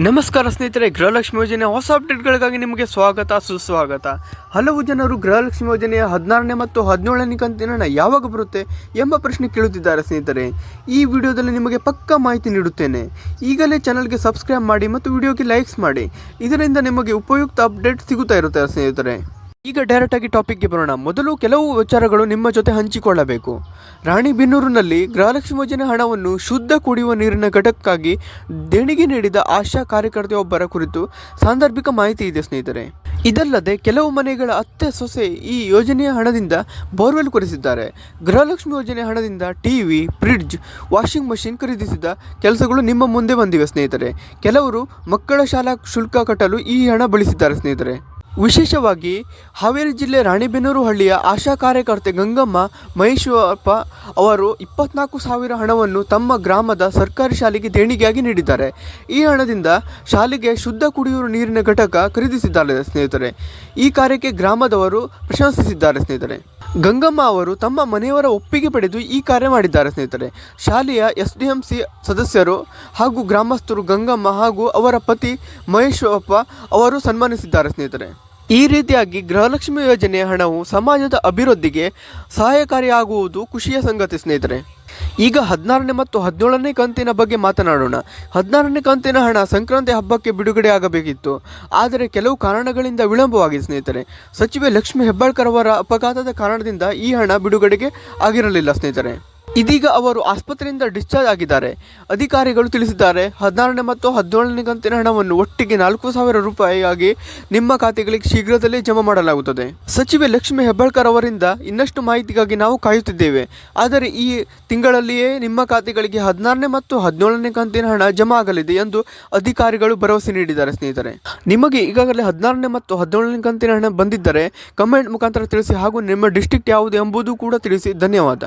ನಮಸ್ಕಾರ ಸ್ನೇಹಿತರೆ, ಗೃಹಲಕ್ಷ್ಮಿ ಯೋಜನೆ ಹೊಸ ಅಪ್ಡೇಟ್ಗಳಿಗಾಗಿ ನಿಮಗೆ ಸ್ವಾಗತ, ಸುಸ್ವಾಗತ. ಹಲವು ಜನರು ಗೃಹಲಕ್ಷ್ಮಿ ಯೋಜನೆಯ ಹದಿನಾರನೇ ಮತ್ತು ಹದಿನೇಳನೇ ಕಂತಿನ ಯಾವಾಗ ಬರುತ್ತೆ ಎಂಬ ಪ್ರಶ್ನೆ ಕೇಳುತ್ತಿದ್ದಾರೆ ಸ್ನೇಹಿತರೆ. ಈ ವಿಡಿಯೋದಲ್ಲಿ ನಿಮಗೆ ಪಕ್ಕಾ ಮಾಹಿತಿ ನೀಡುತ್ತೇನೆ. ಈಗಲೇ ಚಾನಲ್ಗೆ ಸಬ್ಸ್ಕ್ರೈಬ್ ಮಾಡಿ ಮತ್ತು ವಿಡಿಯೋಗೆ ಲೈಕ್ಸ್ ಮಾಡಿ. ಇದರಿಂದ ನಿಮಗೆ ಉಪಯುಕ್ತ ಅಪ್ಡೇಟ್ ಸಿಗುತ್ತಾ ಇರುತ್ತೆ ಸ್ನೇಹಿತರೆ. ಈಗ ಡೈರೆಕ್ಟ್ ಆಗಿ ಟಾಪಿಕ್ಗೆ ಬರೋಣ. ಮೊದಲು ಕೆಲವು ವಿಚಾರಗಳು ನಿಮ್ಮ ಜೊತೆ ಹಂಚಿಕೊಳ್ಳಬೇಕು. ರಾಣಿಬೆನ್ನೂರಿನಲ್ಲಿ ಗೃಹಲಕ್ಷ್ಮಿ ಯೋಜನೆ ಹಣವನ್ನು ಶುದ್ಧ ಕುಡಿಯುವ ನೀರಿನ ಘಟಕಕ್ಕಾಗಿ ದೇಣಿಗೆ ನೀಡಿದ ಆಶಾ ಕಾರ್ಯಕರ್ತೆಯೊಬ್ಬರ ಕುರಿತು ಸಾಂದರ್ಭಿಕ ಮಾಹಿತಿ ಇದೆ ಸ್ನೇಹಿತರೆ. ಇದಲ್ಲದೆ ಕೆಲವು ಮನೆಗಳ ಅತ್ತೆ ಸೊಸೆ ಈ ಯೋಜನೆಯ ಹಣದಿಂದ ಬೋರ್ವೆಲ್ ಕೊರೆಸಿದ್ದಾರೆ. ಗೃಹಲಕ್ಷ್ಮಿ ಯೋಜನೆ ಹಣದಿಂದ ಟಿವಿ ಫ್ರಿಡ್ಜ್, ವಾಷಿಂಗ್ ಮಷಿನ್ ಖರೀದಿಸಿದ ಕೆಲಸಗಳು ನಿಮ್ಮ ಮುಂದೆ ಬಂದಿವೆ ಸ್ನೇಹಿತರೆ. ಕೆಲವರು ಮಕ್ಕಳ ಶಾಲಾ ಶುಲ್ಕ ಕಟ್ಟಲು ಈ ಹಣ ಬಳಸಿದ್ದಾರೆ ಸ್ನೇಹಿತರೆ. ವಿಶೇಷವಾಗಿ ಹಾವೇರಿ ಜಿಲ್ಲೆ ರಾಣಿಬೆನ್ನೂರು ಹಳ್ಳಿಯ ಆಶಾ ಕಾರ್ಯಕರ್ತೆ ಗಂಗಮ್ಮ ಮಹೇಶ್ವರಪ್ಪ ಅವರು ಇಪ್ಪತ್ನಾಲ್ಕು ಸಾವಿರ ಹಣವನ್ನು ತಮ್ಮ ಗ್ರಾಮದ ಸರ್ಕಾರಿ ಶಾಲೆಗೆ ದೇಣಿಗೆಯಾಗಿ ನೀಡಿದ್ದಾರೆ. ಈ ಹಣದಿಂದ ಶಾಲೆಗೆ ಶುದ್ಧ ಕುಡಿಯುವ ನೀರಿನ ಘಟಕ ಖರೀದಿಸಿದ್ದಾರೆ ಸ್ನೇಹಿತರೆ. ಈ ಕಾರ್ಯಕ್ಕೆ ಗ್ರಾಮದವರು ಪ್ರಶಂಸಿಸಿದ್ದಾರೆ ಸ್ನೇಹಿತರೆ. ಗಂಗಮ್ಮ ಅವರು ತಮ್ಮ ಮನೆಯವರ ಒಪ್ಪಿಗೆ ಪಡೆದು ಈ ಕಾರ್ಯ ಮಾಡಿದ್ದಾರೆ, ಸ್ನೇಹಿತರೆ. ಶಾಲೆಯ ಎಸ್ ಡಿ ಸದಸ್ಯರು ಹಾಗೂ ಗ್ರಾಮಸ್ಥರು ಗಂಗಮ್ಮ ಹಾಗೂ ಅವರ ಪತಿ ಮಹೇಶ್ವರಪ್ಪ ಅವರು ಸನ್ಮಾನಿಸಿದ್ದಾರೆ, ಸ್ನೇಹಿತರೆ. ಈ ರೀತಿಯಾಗಿ ಗೃಹಲಕ್ಷ್ಮಿ ಯೋಜನೆ ಹಣವು ಸಮಾಜದ ಅಭಿವೃದ್ಧಿಗೆ ಸಹಾಯಕಾರಿಯಾಗುವುದು ಖುಷಿಯ ಸಂಗತಿ, ಸ್ನೇಹಿತರೆ. ಈಗ ಹದಿನಾರನೇ ಮತ್ತು ಹದಿನೇಳನೇ ಕಂತಿನ ಬಗ್ಗೆ ಮಾತನಾಡೋಣ. ಹದಿನಾರನೇ ಕಂತಿನ ಹಣ ಸಂಕ್ರಾಂತಿ ಹಬ್ಬಕ್ಕೆ ಬಿಡುಗಡೆ ಆಗಬೇಕಿತ್ತು. ಆದರೆ ಕೆಲವು ಕಾರಣಗಳಿಂದ ವಿಳಂಬವಾಗಿದೆ ಸ್ನೇಹಿತರೆ. ಸಚಿವೆ ಲಕ್ಷ್ಮಿ ಹೆಬ್ಬಾಳ್ಕರ್ ಅವರ ಅಪಘಾತದ ಕಾರಣದಿಂದ ಈ ಹಣ ಬಿಡುಗಡೆಗೆ ಆಗಿರಲಿಲ್ಲ, ಸ್ನೇಹಿತರೆ. ಇದೀಗ ಅವರು ಆಸ್ಪತ್ರೆಯಿಂದ ಡಿಸ್ಚಾರ್ಜ್ ಆಗಿದ್ದಾರೆ. ಅಧಿಕಾರಿಗಳು ತಿಳಿಸಿದ್ದಾರೆ, ಹದಿನಾರನೇ ಮತ್ತು ಹದಿನೇಳನೇ ಕಂತಿನ ಹಣವನ್ನು ಒಟ್ಟಿಗೆ ನಾಲ್ಕು ಸಾವಿರ ರೂಪಾಯಿಯಾಗಿ ನಿಮ್ಮ ಖಾತೆಗಳಿಗೆ ಶೀಘ್ರದಲ್ಲೇ ಜಮಾ ಮಾಡಲಾಗುತ್ತದೆ. ಸಚಿವೆ ಲಕ್ಷ್ಮಿ ಹೆಬ್ಬಾಳ್ಕರ್ ಅವರಿಂದ ಇನ್ನಷ್ಟು ಮಾಹಿತಿಗಾಗಿ ನಾವು ಕಾಯುತ್ತಿದ್ದೇವೆ. ಆದರೆ ಈ ತಿಂಗಳಲ್ಲಿಯೇ ನಿಮ್ಮ ಖಾತೆಗಳಿಗೆ ಹದಿನಾರನೇ ಮತ್ತು ಹದಿನೇಳನೇ ಕಂತಿನ ಹಣ ಜಮಾ ಆಗಲಿದೆ ಎಂದು ಅಧಿಕಾರಿಗಳು ಭರವಸೆ ನೀಡಿದ್ದಾರೆ ಸ್ನೇಹಿತರೆ. ನಿಮಗೆ ಈಗಾಗಲೇ ಹದಿನಾರನೇ ಮತ್ತು ಹದಿನೇಳನೇ ಕಂತಿನ ಹಣ ಬಂದಿದ್ದರೆ ಕಮೆಂಟ್ ಮುಖಾಂತರ ತಿಳಿಸಿ ಹಾಗೂ ನಿಮ್ಮ ಡಿಸ್ಟ್ರಿಕ್ಟ್ ಯಾವುದು ಎಂಬುದು ಕೂಡ ತಿಳಿಸಿ. ಧನ್ಯವಾದ.